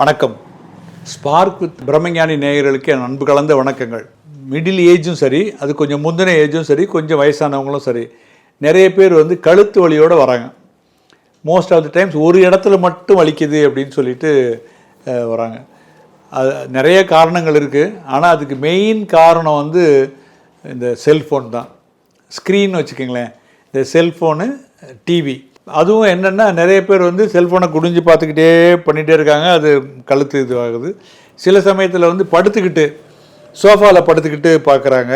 வணக்கம். Spark with பிரம்மஞானி நேயர்களுக்கு என் அன்பு கலந்த வணக்கங்கள். மிடில் ஏஜும் சரி அது கொஞ்சம் முந்தின ஏஜும் சரி கொஞ்சம் வயசானவங்களும் சரி. நிறைய பேர் வந்து கழுத்து வலியோடு வராங்க. மோஸ்ட் ஆஃப் த டைம்ஸ் ஒரு இடத்துல மட்டும் வலிக்குது அப்படின்னு சொல்லிட்டு வராங்க. அது நிறைய காரணங்கள் இருக்குது ஆனால் அதுக்கு மெயின் காரணம் வந்து இந்த செல்ஃபோன் தான். ஸ்க்ரீன் வச்சுக்கோங்களேன். இந்த செல்ஃபோனு டிவி அதுவும் என்னென்னா நிறைய பேர் வந்து செல்ஃபோனை குடிஞ்சு பார்த்துக்கிட்டே பண்ணிகிட்டே இருக்காங்க. அது கழுத்து இதுவாகுது. சில சமயத்தில் வந்து படுத்துக்கிட்டு சோஃபாவில் படுத்துக்கிட்டு பார்க்குறாங்க.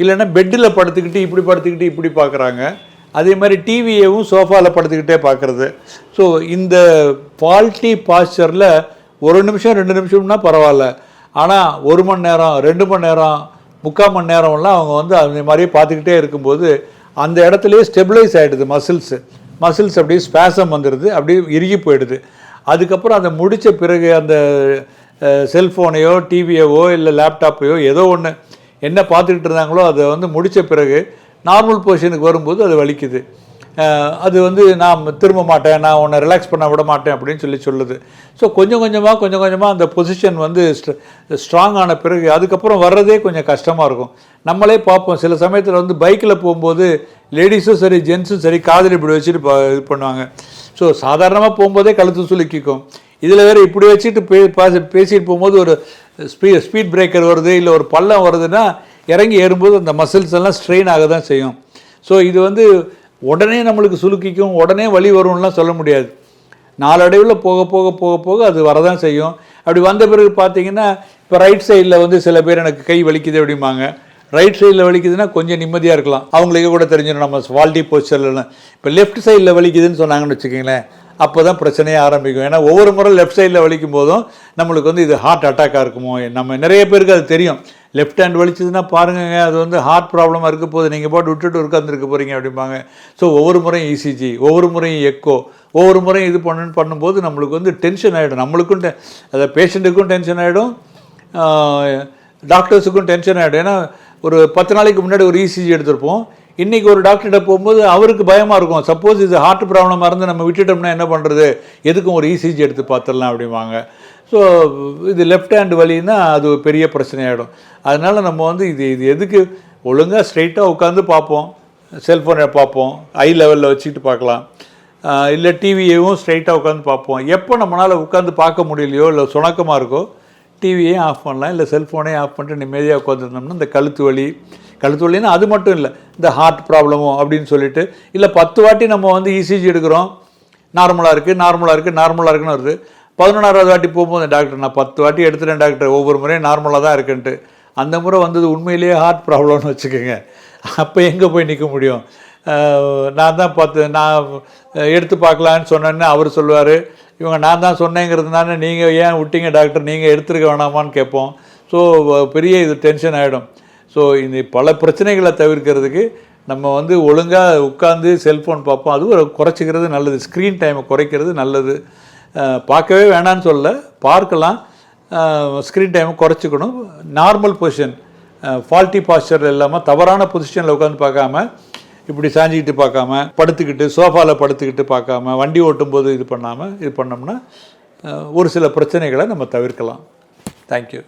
இல்லைன்னா பெட்டில் படுத்துக்கிட்டு இப்படி படுத்துக்கிட்டு இப்படி பார்க்குறாங்க. அதே மாதிரி டிவியவும் சோஃபாவில் படுத்துக்கிட்டே பார்க்குறது. ஸோ இந்த ஃபால்ட்டி பாஸ்டரில் ஒரு நிமிஷம் ரெண்டு நிமிஷம்னா பரவாயில்ல. ஆனால் ஒரு மணி நேரம் ரெண்டு மணி நேரம் முக்கால் மணி நேரம்லாம் அவங்க வந்து அந்த மாதிரியே பார்த்துக்கிட்டே இருக்கும்போது அந்த இடத்துலையே ஸ்டெபிளைஸ் ஆகிடுது மசில்ஸு. மசில்ஸ் அப்படியே ஸ்பேசம் வந்துடுது அப்படியே இறுகி போயிடுது. அதுக்கப்புறம் அதை முடித்த பிறகு அந்த செல்ஃபோனையோ டிவியவோ இல்லை லேப்டாப்பையோ ஏதோ ஒன்று என்ன பார்த்துக்கிட்டு இருந்தாங்களோ அதை வந்து முடித்த பிறகு நார்மல் பொசிஷனுக்கு வரும்போது அது வலிக்குது. அது வந்து நான் திரும்ப மாட்டேன் நான் உன்னை ரிலாக்ஸ் பண்ண விட மாட்டேன் அப்படின்னு சொல்லி சொல்லுது. ஸோ கொஞ்சம் கொஞ்சமாக கொஞ்சம் கொஞ்சமாக அந்த பொசிஷன் வந்து ஸ்ட்ராங் ஆன பிறகு அதுக்கப்புறம் வர்றதே கொஞ்சம் கஷ்டமாக இருக்கும். நம்மளே பார்ப்போம். சில சமயத்தில் வந்து பைக்கில் போகும்போது லேடிஸும் சரி ஜென்ஸும் சரி காதில் இப்படி வச்சுட்டு இது பண்ணுவாங்க. ஸோ சாதாரணமாக போகும்போதே கழுத்து சுலுக்கிக்கும் இதில் வேறு இப்படி வச்சுட்டு பே பாசி- பேசிட்டு போகும்போது ஒரு ஸ்பீ ஸ்பீட் பிரேக்கர் வருது இல்லை ஒரு பள்ளம் வருதுன்னா இறங்கி ஏறும்போது அந்த மசில்ஸ் எல்லாம் ஸ்ட்ரெயின் ஆக தான் செய்யும். ஸோ இது வந்து உடனே நம்மளுக்கு சுலுக்கிக்கும் உடனே வலி வரும்லாம் சொல்ல முடியாது. நாளடைவில் போக போக போக போக அது வரதான் செய்யும். அப்படி வந்த பிறகு பார்த்தீங்கன்னா இப்போ ரைட் சைடில் வந்து சில பேர் எனக்கு கை வலிக்குது அப்படிம்பாங்க. ரைட் சைடில் வலிக்குதுன்னா கொஞ்சம் நிம்மதியாக இருக்கலாம். அவங்களுக்கே கூட தெரிஞ்சிடும் நம்ம வால்டி போஸ்டர்லாம் இப்போ லெஃப்ட் சைடில் வலிக்குதுன்னு சொன்னாங்கன்னு வச்சுக்கோங்களேன் அப்போ தான் பிரச்சனையே ஆரம்பிக்கும். ஏன்னா ஒவ்வொரு முறை லெஃப்ட் சைடில் வலிக்கும் போதும் நம்மளுக்கு வந்து இது ஹார்ட் அட்டாக்காக இருக்குமோ? நம்ம நிறைய பேருக்கு அது தெரியும். லெஃப்ட் ஹேண்ட் வலிச்சதுன்னா பாருங்கங்க அது வந்து ஹார்ட் ப்ராப்ளமாக இருக்க போது நீங்கள் பாட்டு விட்டுட்டு உட்காந்துருக்க போகிறீங்க அப்படிம்பாங்க. ஸோ ஒவ்வொரு முறையும் இசிஜி ஒவ்வொரு முறையும் எக்கோ ஒவ்வொரு முறையும் இது பண்ணுன்னு பண்ணும்போது நம்மளுக்கு வந்து டென்ஷன் ஆகிடும் நம்மளுக்கும் அதை பேஷண்ட்டுக்கும் டென்ஷன் ஆகிடும் டாக்டர்ஸுக்கும் டென்ஷன் ஆகிடும் ஏன்னா ஒரு பத்து நாளைக்கு முன்னாடி ஒரு இசிஜி எடுத்திருப்போம். இன்றைக்கி ஒரு டாக்டர்கிட்ட போகும்போது அவருக்கு பயமாக இருக்கும். சப்போஸ் இது ஹார்ட் ப்ராப்ளமாக இருந்து நம்ம விட்டுட்டோம்னா என்ன பண்ணுறது எதுக்கும் ஒரு இசிஜி எடுத்து பார்த்துடலாம் அப்படிம்பாங்க. ஸோ இது லெஃப்ட் ஹேண்ட் வலின்னா அது பெரிய பிரச்சனையாயிடும். அதனால் நம்ம வந்து இது இது எதுக்கு? ஒழுங்காக ஸ்ட்ரைட்டாக உட்காந்து பார்ப்போம். செல்ஃபோனை பார்ப்போம். ஐ லெவலில் வச்சுக்கிட்டு பார்க்கலாம். இல்லை டிவியையும் ஸ்ட்ரைட்டாக உட்காந்து பார்ப்போம். எப்போ நம்மளால் உட்காந்து பார்க்க முடியலையோ இல்லை சுணக்கமாக இருக்கோ டிவியையும் ஆஃப் பண்ணலாம். இல்லை செல்ஃபோனே ஆஃப் பண்ணிட்டு நிம்மதியாக உட்காந்துருந்தோம்னா இந்த கழுத்து வலி கழுத்து வலின்னா அது மட்டும் இல்லை இந்த ஹார்ட் ப்ராப்ளமோ அப்படின்னு சொல்லிட்டு இல்லை பத்து வாட்டி நம்ம வந்து இசிஜி எடுக்கிறோம். நார்மலாக இருக்குது நார்மலாக இருக்குது நார்மலாக இருக்குன்னு வருது. பதினொன்றாவது வாட்டி போகும்போது டாக்டர் நான் பத்து வாட்டி எடுத்துட்டேன் டாக்டர். ஒவ்வொரு முறையும் நார்மலாக தான் இருக்குன்ட்டு. அந்த முறை வந்தது உண்மையிலேயே ஹார்ட் ப்ராப்ளம்னு வச்சுக்கோங்க. அப்போ எங்கே போய் நிற்க முடியும்? நான் தான் பார்த்து நான் எடுத்து பார்க்கலான்னு சொன்னேன்னு அவர் சொல்லுவார். இவங்க நான் தான் சொன்னேங்கிறதுனால நீங்கள் ஏன் விட்டீங்க டாக்டர்? நீங்கள் எடுத்துருக்க வேணாமான்னு கேட்போம். ஸோ பெரிய இது டென்ஷன் ஆகிடும் ஸோ இந்த பல பிரச்சனைகளை தவிர்க்கிறதுக்கு நம்ம வந்து ஒழுங்காக உட்காந்து செல்ஃபோன் பார்ப்போம். அதுவும் குறைச்சிக்கிறது நல்லது. ஸ்க்ரீன் டைமை குறைக்கிறது நல்லது. பார்க்கவே வேணான்னு சொல்ல பார்க்கலாம். ஸ்க்ரீன் டைமை குறைச்சிக்கணும். நார்மல் பொசிஷன் ஃபால்ட்டி பாஸ்டர் இல்லாமல் தவறான பொசிஷனில் உட்காந்து பார்க்காம இப்படி சாஞ்சிக்கிட்டு பார்க்காம படுத்துக்கிட்டு சோஃபாவில் படுத்துக்கிட்டு பார்க்காம வண்டி ஓட்டும்போது இது பண்ணாமல் இது பண்ணோம்னா ஒரு சில பிரச்சனைகளை நம்ம தவிர்க்கலாம். தேங்க்யூ